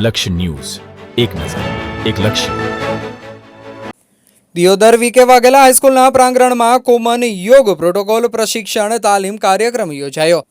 લક્ષ્ય ન્યૂઝ. એક નજર, એક લક્ષ્ય. દિયોદર વિકે વાઘેલા હાઈસ્કૂલના પ્રાંગણમાં કોમન યોગ પ્રોટોકોલ પ્રશિક્ષણ તાલીમ કાર્યક્રમ યોજાયો.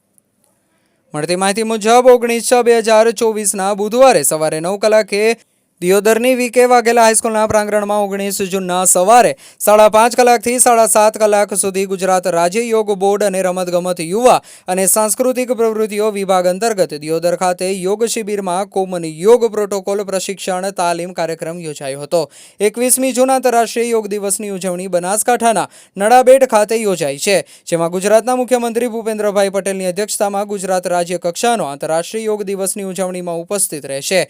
મળતી માહિતી મુજબ ઓગણીસ છ બે હજાર ચોવીસના બુધવારે સવારે નવ કલાકે દિયોદરની વીકે વાઘેલા હાઈસ્કૂલના પ્રાંગણમાં ઓગણીસ જૂનના સવારે સાડા પાંચ કલાકથી સાડા સાત કલાક સુધી ગુજરાત રાજ્ય યોગ બોર્ડ અને રમતગમત યુવા અને સાંસ્કૃતિક પ્રવૃત્તિઓ વિભાગ અંતર્ગત દિયોદર ખાતે યોગ શિબિરમાં કોમન યોગ પ્રોટોકોલ પ્રશિક્ષણ તાલીમ કાર્યક્રમ યોજાયો હતો. એકવીસમી જૂન આંતરરાષ્ટ્રીય યોગ દિવસની ઉજવણી બનાસકાંઠાના નડાબેટ ખાતે યોજાઈ છે, જેમાં ગુજરાતના મુખ્યમંત્રી ભૂપેન્દ્રભાઈ પટેલની અધ્યક્ષતામાં ગુજરાત રાજ્ય કક્ષાનો આંતરરાષ્ટ્રીય યોગ દિવસની ઉજવણીમાં ઉપસ્થિત રહેશે.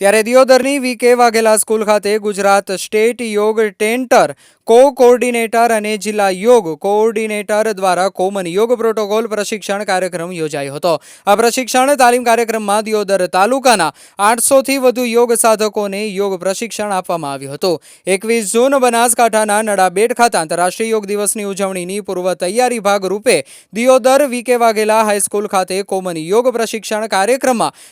ત્યારે દિયોદરની વીકે વાઘેલા સ્કૂલ ખાતે ગુજરાત સ્ટેટ યોગ ટેન્ટર કો કોઓર્ડિનેટર અને જિલ્લા યોગ કોઓર્ડિનેટર દ્વારા કોમન યોગ પ્રોટોકોલ પ્રશિક્ષણ કાર્યક્રમ યોજાયો હતો. આ પ્રશિક્ષણ તાલીમ કાર્યક્રમમાં દિયોદર તાલુકાના આઠસોથી વધુ યોગ સાધકોને યોગ પ્રશિક્ષણ આપવામાં આવ્યું હતું. એકવીસ જૂન બનાસકાંઠાના નડાબેટ ખાતે આંતરરાષ્ટ્રીય યોગ દિવસની ઉજવણીની પૂર્વ તૈયારી ભાગરૂપે Deodar VK Vaghela high school ખાતે કોમન યોગ પ્રશિક્ષણ કાર્યક્રમમાં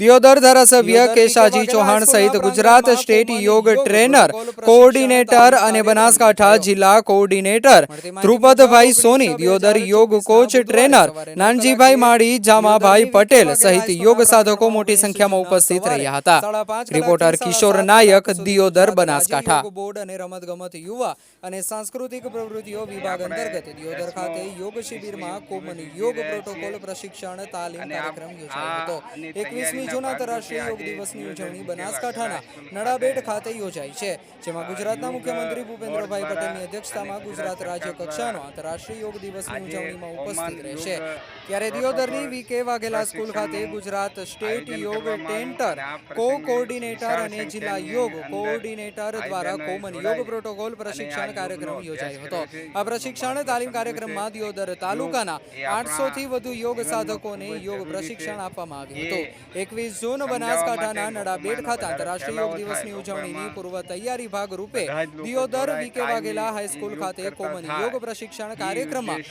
દિયોદર ધારાસભ્ય કેશાજી ચૌહાણ સહિત ગુજરાત સ્ટેટ યોગ ટ્રેનર કોઓર્ડિનેટર અને બનાસકાંઠા જિલ્લા કોઓર્ડિનેટર ધ્રુપદભાઈ સોની દિયોદર યોગ કોચ ટ્રેનર નાનજીભાઈ માળી જામાભાઈ પટેલ સહિત યોગ સાધકો મોટી સંખ્યામાં ઉપસ્થિત રહ્યા હતા. રિપોર્ટર કિશોર નાયક દિયોદર બનાસકાંઠા. બોર્ડ અને રમતગમત યુવા અને સાંસ્કૃતિક પ્રવૃત્તિઓ વિભાગ અંતર્ગત દિયોદર ખાતે યોગ શિબિરમાં કોમન યોગ પ્રોટોકોલ પ્રશિક્ષણ તાલીમ કાર્યક્રમ યોજાયો હતો. એકવીસમી જૂન આંતરરાષ્ટ્રીય યોગ દિવસની ઉજવણી બનાસકાંઠાના નડાબેટ ખાતે યોજાઈ છે જેમાં ગુજરાતના મુખ્યમંત્રી ભૂપેન્દ્રભાઈ પટેલની અધ્યક્ષતામાં ગુજરાત રાજ્ય કક્ષાનો આંતરરાષ્ટ્રીય યોગ દિવસની ઉજવણીમાં ઉપસ્થિત રહેશે. ત્યારે દિયોદરની વીકે વાઘેલા સ્કૂલ ખાતે ગુજરાત સ્ટેટ યોગ ટેન્ટર કો કોઓર્ડિનેટર અને જિલ્લા યોગ કોઓર્ડિનેટર દ્વારા કોમન યોગ પ્રોટોકોલ પ્રશિક્ષણ કાર્યક્રમ યોજાયો હતો. આ પ્રશિક્ષણ તાલીમ કાર્યક્રમમાં દિયોદર તાલુકાના આઠસો થી વધુ યોગ સાધકોને યોગ પ્રશિક્ષણ આપવામાં આવ્યું હતું. એકવીસ જૂન બનાસકાંઠાના નડાબેટ ખાતે આંતરરાષ્ટ્રીય યોગ દિવસની ઉજવણીની પૂર્વ તૈયારી ભાગરૂપે Deodar VK Vaghela high school ખાતે કોમન યોગ પ્રશિક્ષણ કાર્યક્રમમાં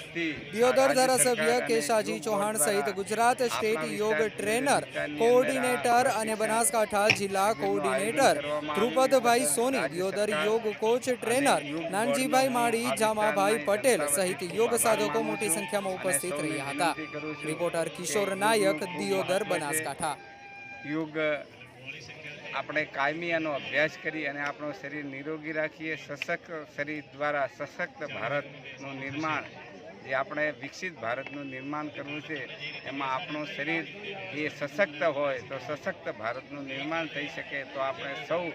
દિયોદર ધારાસભ્ય કેશાજી ચૌહાણ સહિત ગુજરાત સ્ટેટ યોગ ટ્રેનર કોઓર્ડિનેટર અને બનાસકાંઠા જિલ્લા કોઓર્ડિનેટર ધ્રુપદભાઈ સોની દિયોદર યોગ કોચ ટ્રેનર નાનજીભાઈ માળી જામાભાઈ પટેલ સહિત યોગ સાધકો મોટી સંખ્યામાં ઉપસ્થિત રહ્યા હતા. રિપોર્ટર કિશોર નાયક દિયોદર બનાસકાંઠા. યોગ આપણે કાયમી એનો અભ્યાસ કરી અને આપણું શરીર નિરોગી રાખીએ, સશક્ત શરીર દ્વારા સશક્ત ભારતનું નિર્માણ, જે આપણે વિકસિત ભારતનું નિર્માણ કરવું છે, એમાં આપણું શરીર એ સશક્ત હોય તો સશક્ત ભારતનું નિર્માણ થઈ શકે, તો આપણે સૌ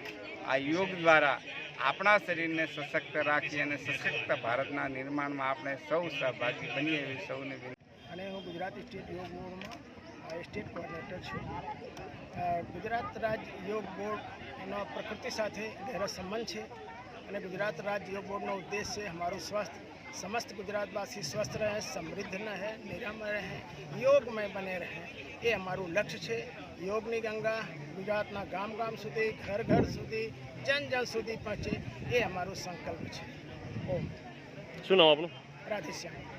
આ યોગ દ્વારા આપણા શરીરને સશક્ત રાખી અને સશક્ત ભારતના નિર્માણમાં આપણે સૌ સહભાગી બનીએ એવી સૌને અને હું ગુજરાતી સ્ટેટ યોગ બોર્ડમાં સ્ટેટ કોર્ડિનેટર છું. ગુજરાત રાજ્ય યોગ બોર્ડનો પ્રકૃતિ સાથે ગહેરો સંબંધ છે અને ગુજરાત રાજ્ય યોગ બોર્ડનો ઉદ્દેશ છે અમારું સ્વસ્થ સમસ્ત ગુજરાતવાસી સ્વસ્થ રહે સમૃદ્ધ રહે નિરામય રહે યોગમય બને રહે. એ અમારું લક્ષ્ય છે. યોગની ગંગા ગુજરાતના ગામ ગામ સુધી ઘર ઘર સુધી જન જન સુધી પહોંચે એ અમારું સંકલ્પ છે. ઓમ. શું નામ આપણું રાધેશ્યામ.